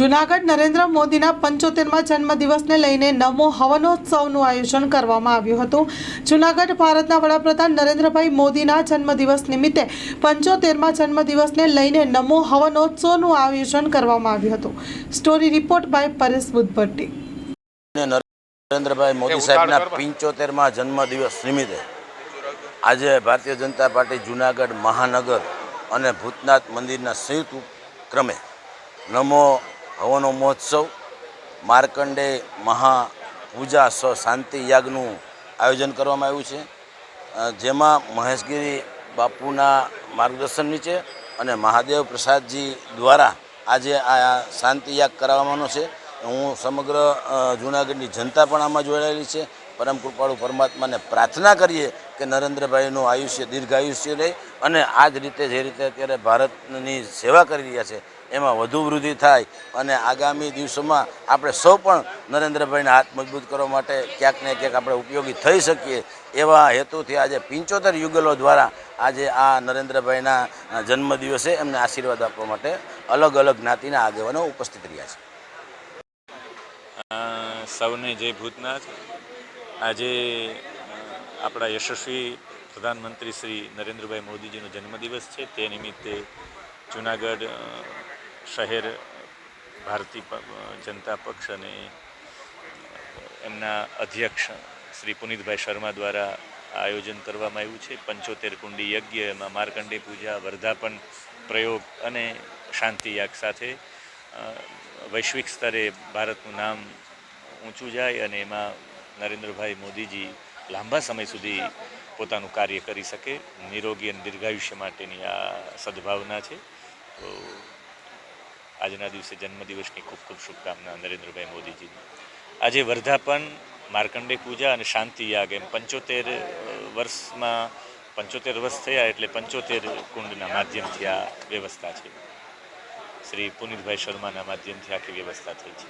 જુનાગઢ નરેન્દ્ર મોદીના પંચોતેરમાં જન્મદિવસને લઈને નમો હવનોત્સવનું આયોજન કરવામાં આવ્યું હતું. જુનાગઢ ભારતના વડાપ્રધાન નરેન્દ્રભાઈ મોદીના જન્મદિવસ નિમિત્તે પંચોતેરમાં જન્મદિવસને લઈને નમો હવનોત્સવનું આયોજન કરવામાં આવ્યું હતું. Story report by Paresh Buddhbhatti. અને નરેન્દ્રભાઈ મોદી સાહેબના પંચોતેરમાં જન્મદિવસ નિમિત્તે આજે ભારતીય જનતા પાર્ટી જુનાગઢ મહાનગર અને ભૂતનાથ મંદિરના સંયુક્ત ક્રમે નમો હવનો મહોત્સવ માર્કંડે મહાપૂજા સ શાંતિ યાગનું આયોજન કરવામાં આવ્યું છે. જેમાં મહેશગીરી બાપુના માર્ગદર્શન નીચે અને મહાદેવ પ્રસાદજી દ્વારા આજે આ શાંતિ યાગ કરાવવાનો છે. હું સમગ્ર જૂનાગઢની જનતા પણ આમાં જોડાયેલી છે. પરમ કૃપાળુ પરમાત્માને પ્રાર્થના કરીએ કે નરેન્દ્રભાઈનું આયુષ્ય દીર્ઘ આયુષ્ય રહે અને આ જ રીતે જે રીતે અત્યારે ભારતની સેવા કરી રહ્યા છે, એમાં વધુ વૃદ્ધિ થાય અને આગામી દિવસોમાં આપણે સૌ પણ નરેન્દ્રભાઈને હાથ મજબૂત કરવા માટે ક્યાંક ને ક્યાંક આપણે ઉપયોગી થઈ શકીએ એવા હેતુથી આજે પંચોતેર યુગલો દ્વારા આજે આ નરેન્દ્રભાઈના જન્મદિવસે એમને આશીર્વાદ આપવા માટે અલગ અલગ જ્ઞાતિના આગેવાનો ઉપસ્થિત રહ્યા છે. સૌને જય ભૂતનાથ. આજે આપણા યશસ્વી પ્રધાનમંત્રી શ્રી નરેન્દ્રભાઈ મોદીજીનો જન્મદિવસ છે. તે નિમિત્તે જુનાગઢ શહેર ભારતીય જનતા પક્ષ અને એમના અધ્યક્ષ શ્રી પુનિતભાઈ શર્મા દ્વારા આયોજન કરવામાં આવ્યું છે. પંચોતેર કુંડી યજ્ઞ, એમાં માર્કંડે પૂજા, વર્ધાપન પ્રયોગ અને શાંતિ યાગ સાથે વૈશ્વિક સ્તરે ભારતનું નામ ઊંચું જાય અને એમાં નરેન્દ્રભાઈ મોદીજી લાંબા સમય સુધી પોતાનું કાર્ય કરી શકે, નિરોગી અને દીર્ઘાયુષ્ય માટેની આ સદભાવના છે. તો આજના દિવસે જન્મદિવસની ખૂબ ખૂબ શુભકામના નરેન્દ્રભાઈ મોદીજીની આજે વર્ધાપન માર્કંડે પૂજા અને શાંતિ યાગ એમ પંચોતેર વર્ષમાં, પંચોતેર વર્ષ થયા એટલે પંચોતેર કુંડના માધ્યમથી આ વ્યવસ્થા છે. શ્રી પુનિતભાઈ શર્માના માધ્યમથી આખી વ્યવસ્થા થઈ છે.